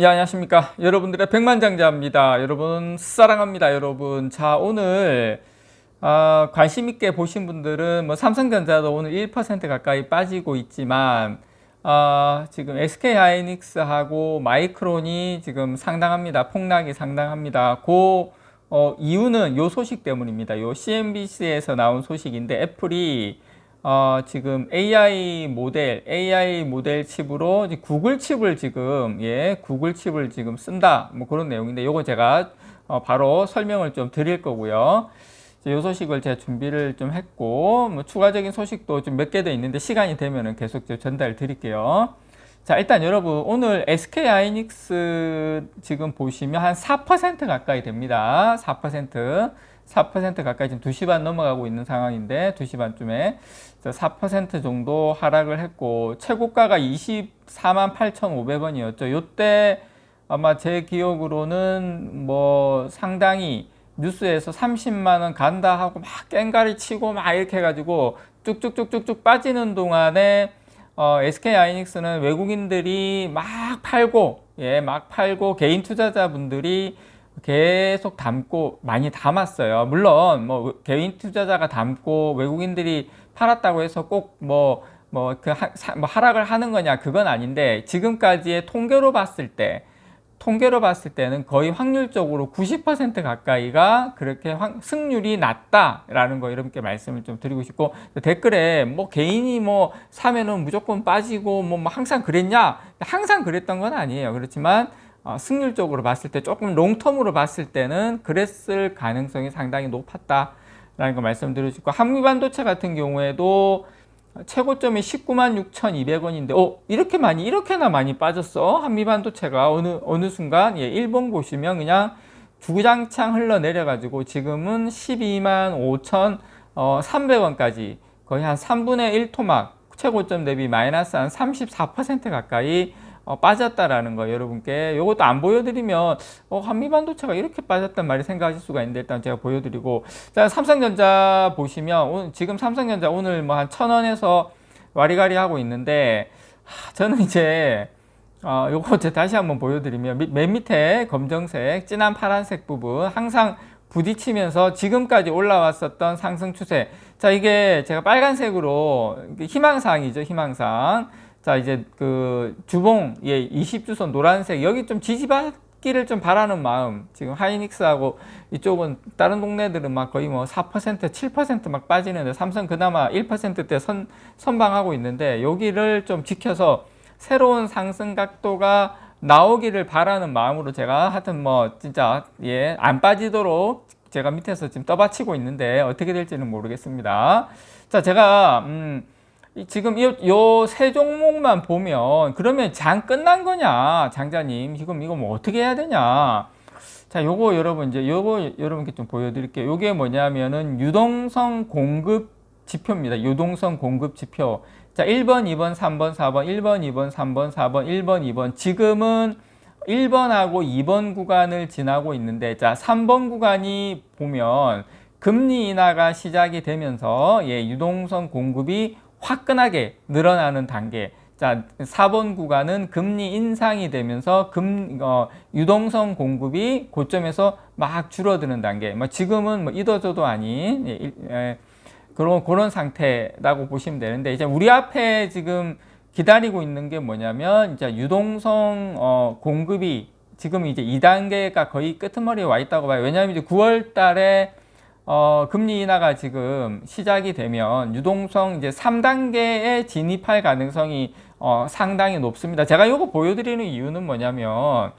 예, 안녕하십니까. 여러분들의 백만장자입니다. 여러분, 사랑합니다. 여러분. 자, 오늘, 어, 관심 있게 보신 분들은 뭐 삼성전자도 오늘 1% 가까이 빠지고 있지만, 어, 지금 SK 하이닉스하고 마이크론이 지금 상당합니다. 폭락이 상당합니다. 그, 어, 이유는 요 소식 때문입니다. 요 CNBC에서 나온 소식인데 애플이 어, 지금 AI 모델, AI 모델 칩으로 구글 칩을 지금, 예, 구글 칩을 지금 쓴다. 뭐 그런 내용인데, 요거 제가 어, 바로 설명을 좀 드릴 거고요. 요 소식을 제가 준비를 좀 했고, 뭐 추가적인 소식도 좀 몇 개 더 있는데, 시간이 되면은 계속 전달 드릴게요. 자, 일단 여러분, 오늘 SK 하이닉스 지금 보시면 한 4% 가까이 됩니다. 4%. 4% 가까이 지금 2시 반 넘어가고 있는 상황인데 2시 반쯤에 4% 정도 하락을 했고 최고가가 24만 8,500원이었죠. 요때 아마 제 기억으로는 뭐 상당히 뉴스에서 30만 원 간다 하고 막 깽가리 치고 막 이렇게 해가지고 쭉쭉쭉쭉쭉 빠지는 동안에 어, SK 하이닉스는 외국인들이 막 팔고 예, 막 팔고 개인 투자자분들이 계속 담고 많이 담았어요. 물론 뭐 개인 투자자가 담고 외국인들이 팔았다고 해서 꼭뭐뭐 하락을 하는 거냐 그건 아닌데 지금까지의 통계로 봤을 때 통계로 봤을 때는 거의 확률적으로 90% 가까이가 그렇게 확, 승률이 낮다라는 거 이렇게 말씀을 좀 드리고 싶고 댓글에 뭐 개인이 뭐 사면은 무조건 빠지고 뭐, 뭐 항상 그랬냐 항상 그랬던 건 아니에요 그렇지만 어, 승률적으로 봤을 때 조금 롱텀으로 봤을 때는 그랬을 가능성이 상당히 높았다라는 거 말씀드리고 싶고 한미반도체 같은 경우에도 최고점이 19만 6,200원인데 어 이렇게 많이 이렇게나 많이 빠졌어? 한미반도체가 어느 어느 순간? 예 일본 보시면 그냥 주구장창 흘러내려 가지고 지금은 12만 5천 어, 300원까지 거의 한 3분의 1 토막 최고점 대비 마이너스 한 34% 가까이 어, 빠졌다라는 거 여러분께 이것도 안 보여드리면 어, 한미반도체가 이렇게 빠졌단 말이 생각하실 수가 있는데 일단 제가 보여드리고. 자 삼성전자 보시면 오늘, 지금 삼성전자 오늘 뭐 한 천 원에서 와리가리 하고 있는데 하, 저는 이제 어, 요거 제가 다시 한번 보여드리면 맨 밑에 검정색 진한 파란색 부분 항상 부딪히면서 지금까지 올라왔었던 상승 추세. 자 이게 제가 빨간색으로 희망사항이죠 희망사항 자 이제 그 주봉 예 20주선 노란색 여기 좀 지지받기를 좀 바라는 마음 지금 하이닉스하고 이쪽은 다른 동네들은 막 거의 뭐 4% 7%막 빠지는데 삼성 그나마 1%대 선 선방하고 있는데 여기를 좀 지켜서 새로운 상승 각도가 나오기를 바라는 마음으로 제가 하여튼 뭐 진짜 예 안 빠지도록 제가 밑에서 지금 떠받치고 있는데 어떻게 될지는 모르겠습니다. 자 제가 음 지금 요세 종목만 보면 그러면 장 끝난 거냐 장자님? 지금 이거 뭐 어떻게 해야 되냐? 자 요거 여러분 이제 요거 여러분께 좀 보여드릴게요. 요게 뭐냐면은 유동성 공급 지표입니다. 유동성 공급 지표. 자 1번 2번 3번 4번 1번 2번 3번 4번 1번 2번. 지금은 1번하고 2번 구간을 지나고 있는데 자 3번 구간이 보면 금리 인하가 시작이 되면서 예, 유동성 공급이 화끈하게 늘어나는 단계. 자, 4번 구간은 금리 인상이 되면서 금, 어, 유동성 공급이 고점에서 막 줄어드는 단계. 뭐 지금은 뭐 이도저도 아닌, 예, 예, 그런, 그런 상태라고 보시면 되는데, 이제 우리 앞에 지금 기다리고 있는 게 뭐냐면, 이제 유동성, 어, 공급이 지금 이제 2단계가 거의 끄트머리에 와 있다고 봐요. 왜냐하면 이제 9월 달에 어, 금리 인하가 지금 시작이 되면 유동성 이제 3단계에 진입할 가능성이 어, 상당히 높습니다. 제가 이거 보여드리는 이유는 뭐냐면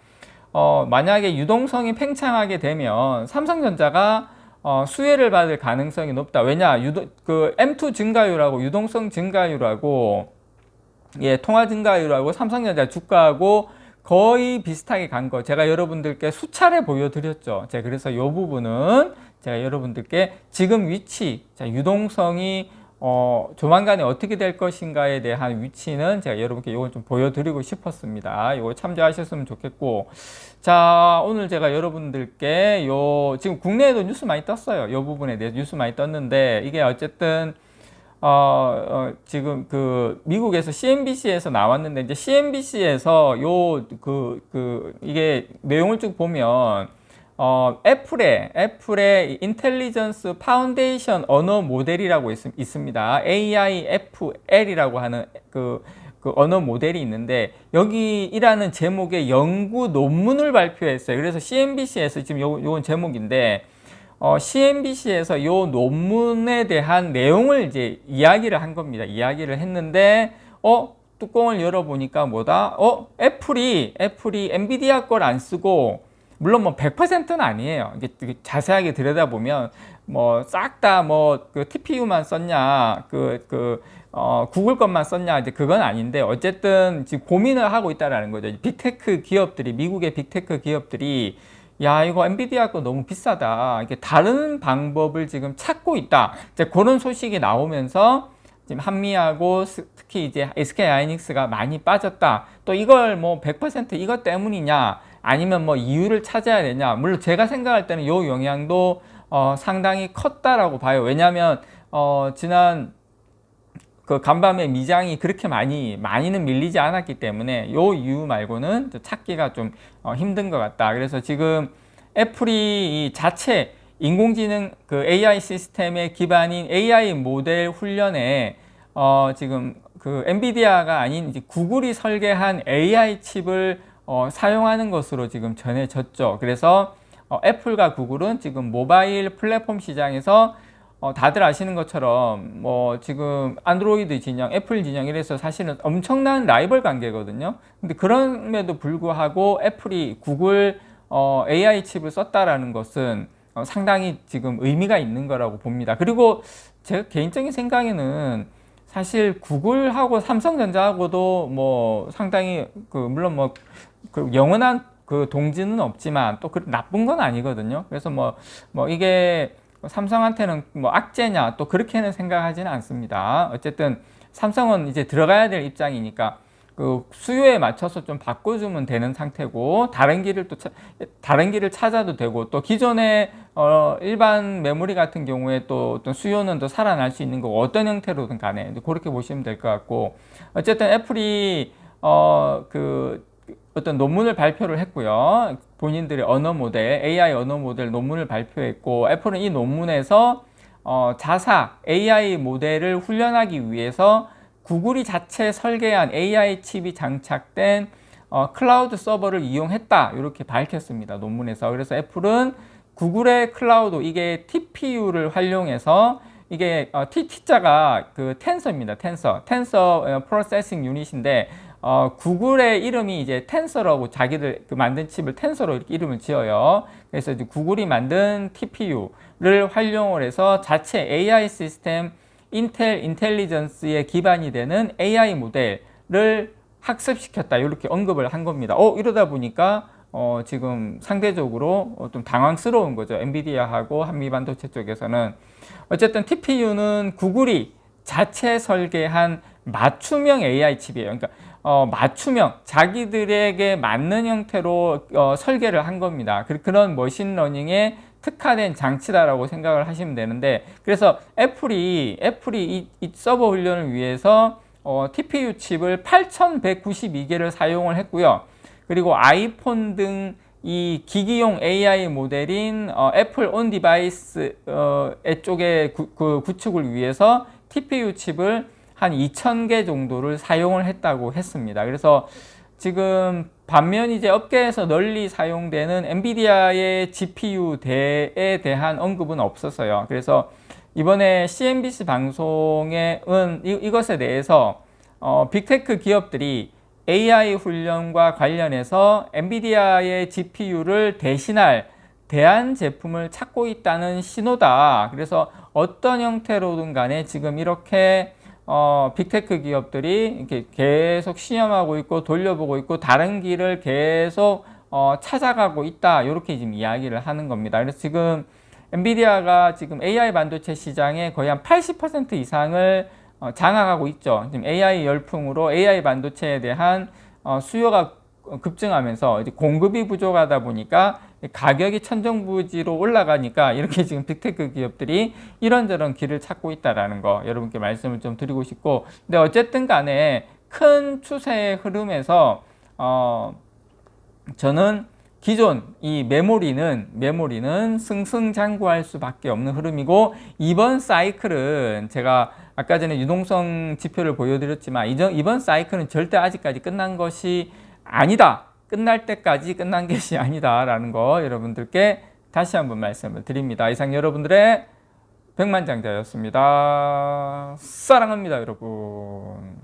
어, 만약에 유동성이 팽창하게 되면 삼성전자가 어, 수혜를 받을 가능성이 높다. 왜냐, 유도, 그 M2 증가율하고 유동성 증가율하고 예, 통화 증가율하고 삼성전자 주가하고 거의 비슷하게 간 거 제가 여러분들께 수차례 보여드렸죠. 제가 그래서 이 부분은 제가 여러분들께 지금 위치, 자, 유동성이 어, 조만간에 어떻게 될 것인가에 대한 위치는 제가 여러분께 이걸 좀 보여드리고 싶었습니다. 이거 참조하셨으면 좋겠고. 자, 오늘 제가 여러분들께 요, 지금 국내에도 뉴스 많이 떴어요. 요 부분에 대해서 뉴스 많이 떴는데, 이게 어쨌든, 어, 어, 지금 그 미국에서 CNBC에서 나왔는데 이제 CNBC에서 요그그 이게 내용을 쭉 보면 어, 애플의 애플의 인텔리전스 파운데이션 언어 모델이라고 있, 있습니다. AIFL이라고 하는 그, 그 언어 모델이 있는데 여기이라는 제목의 연구 논문을 발표했어요. 그래서 CNBC에서 지금 요, 요건 제목인데 어, CNBC에서 요 논문에 대한 내용을 이제 이야기를 한 겁니다. 이야기를 했는데, 어, 뚜껑을 열어보니까 뭐다? 어, 애플이, 애플이 엔비디아 걸 안 쓰고, 물론 뭐 100%는 아니에요. 이게 자세하게 들여다보면, 뭐, 싹 다 뭐, 그 TPU만 썼냐, 그, 그, 어, 구글 것만 썼냐, 이제 그건 아닌데, 어쨌든 지금 고민을 하고 있다라는 거죠. 빅테크 기업들이, 미국의 빅테크 기업들이 야 이거 엔비디아 거 너무 비싸다. 이게 다른 방법을 지금 찾고 있다. 이제 그런 소식이 나오면서 지금 한미하고 특히 이제 SK 하이닉스가 많이 빠졌다. 또 이걸 뭐 100% 이것 때문이냐 아니면 뭐 이유를 찾아야 되냐. 물론 제가 생각할 때는 요 영향도 어 상당히 컸다라고 봐요. 왜냐하면 어 지난 그 간밤에 미장이 그렇게 많이 많이는 밀리지 않았기 때문에 요 이유 말고는 찾기가 좀 어, 힘든 것 같다. 그래서 지금 애플이 이 자체 인공지능 그 AI 시스템의 기반인 AI 모델 훈련에 어 지금 그 엔비디아가 아닌 이제 구글이 설계한 AI 칩을 어 사용하는 것으로 지금 전해졌죠. 그래서 어 애플과 구글은 지금 모바일 플랫폼 시장에서 어, 다들 아시는 것처럼 뭐 지금 안드로이드 진영, 애플 진영 이래서 사실은 엄청난 라이벌 관계거든요. 근데 그럼에도 불구하고 애플이 구글 어, AI 칩을 썼다라는 것은 어, 상당히 지금 의미가 있는 거라고 봅니다. 그리고 제 개인적인 생각에는 사실 구글하고 삼성전자하고도 뭐 상당히 그 물론 뭐 그 영원한 그 동지는 없지만 또 그 나쁜 건 아니거든요. 그래서 뭐뭐 뭐 이게 삼성한테는 뭐 악재냐 또 그렇게는 생각하지는 않습니다. 어쨌든 삼성은 이제 들어가야 될 입장이니까 그 수요에 맞춰서 좀 바꿔주면 되는 상태고 다른 길을 또 차, 다른 길을 찾아도 되고 또 기존의 어 일반 메모리 같은 경우에 또 어떤 수요는 또 살아날 수 있는 거고 어떤 형태로든 간에 그렇게 보시면 될 것 같고 어쨌든 애플이 어그 어떤 논문을 발표를 했고요. 본인들의 언어 모델, AI 언어 모델 논문을 발표했고, 애플은 이 논문에서 어, 자사 AI 모델을 훈련하기 위해서 구글이 자체 설계한 AI 칩이 장착된 어, 클라우드 서버를 이용했다. 이렇게 밝혔습니다. 논문에서. 그래서 애플은 구글의 클라우드, 이게 TPU를 활용해서 이게 어, T, T자가 그 텐서입니다. 텐서. 텐서 프로세싱 유닛인데 어, 구글의 이름이 이제 텐서라고 자기들 그 만든 칩을 텐서로 이렇게 이름을 지어요. 그래서 이제 구글이 만든 TPU를 활용을 해서 자체 AI 시스템 인텔 인텔리전스의 기반이 되는 AI 모델을 학습시켰다. 이렇게 언급을 한 겁니다. 어, 이러다 보니까 어, 지금 상대적으로 어, 좀 당황스러운 거죠. 엔비디아하고 한미반도체 쪽에서는. 어쨌든 TPU는 구글이 자체 설계한 맞춤형 AI 칩이에요. 그러니까 어, 맞춤형 자기들에게 맞는 형태로 어, 설계를 한 겁니다. 그, 그런 머신러닝에 특화된 장치다라고 생각을 하시면 되는데 그래서 애플이 애플이 이, 이 서버 훈련을 위해서 어, TPU 칩을 8,192개를 사용을 했고요. 그리고 아이폰 등 이 기기용 AI 모델인 어, 애플 온 디바이스 어, 쪽에 구, 그 구축을 위해서 TPU 칩을 한 2,000개 정도를 사용을 했다고 했습니다. 그래서 지금 반면 이제 업계에서 널리 사용되는 엔비디아의 GPU대에 대한 언급은 없었어요. 그래서 이번에 CNBC 방송에은 이, 것에 대해서 어, 빅테크 기업들이 AI 훈련과 관련해서 엔비디아의 GPU를 대신할 대안 제품을 찾고 있다는 신호다. 그래서 어떤 형태로든 간에 지금 이렇게 어, 빅테크 기업들이 이렇게 계속 시험하고 있고 돌려보고 있고 다른 길을 계속 어, 찾아가고 있다. 이렇게 지금 이야기를 하는 겁니다. 그래서 지금 엔비디아가 지금 AI 반도체 시장의 거의 한 80% 이상을 어, 장악하고 있죠. 지금 AI 열풍으로 AI 반도체에 대한 어, 수요가 급증하면서 이제 공급이 부족하다 보니까 가격이 천정부지로 올라가니까 이렇게 지금 빅테크 기업들이 이런저런 길을 찾고 있다라는 거 여러분께 말씀을 좀 드리고 싶고 근데 어쨌든 간에 큰 추세의 흐름에서 어 저는 기존 이 메모리는 메모리는 승승장구할 수밖에 없는 흐름이고 이번 사이클은 제가 아까 전에 유동성 지표를 보여드렸지만 이전 이번 사이클은 절대 아직까지 끝난 것이 아니다. 끝날 때까지 끝난 것이 아니다라는 거 여러분들께 다시 한번 말씀을 드립니다. 이상 여러분들의 백만장자였습니다. 사랑합니다, 여러분.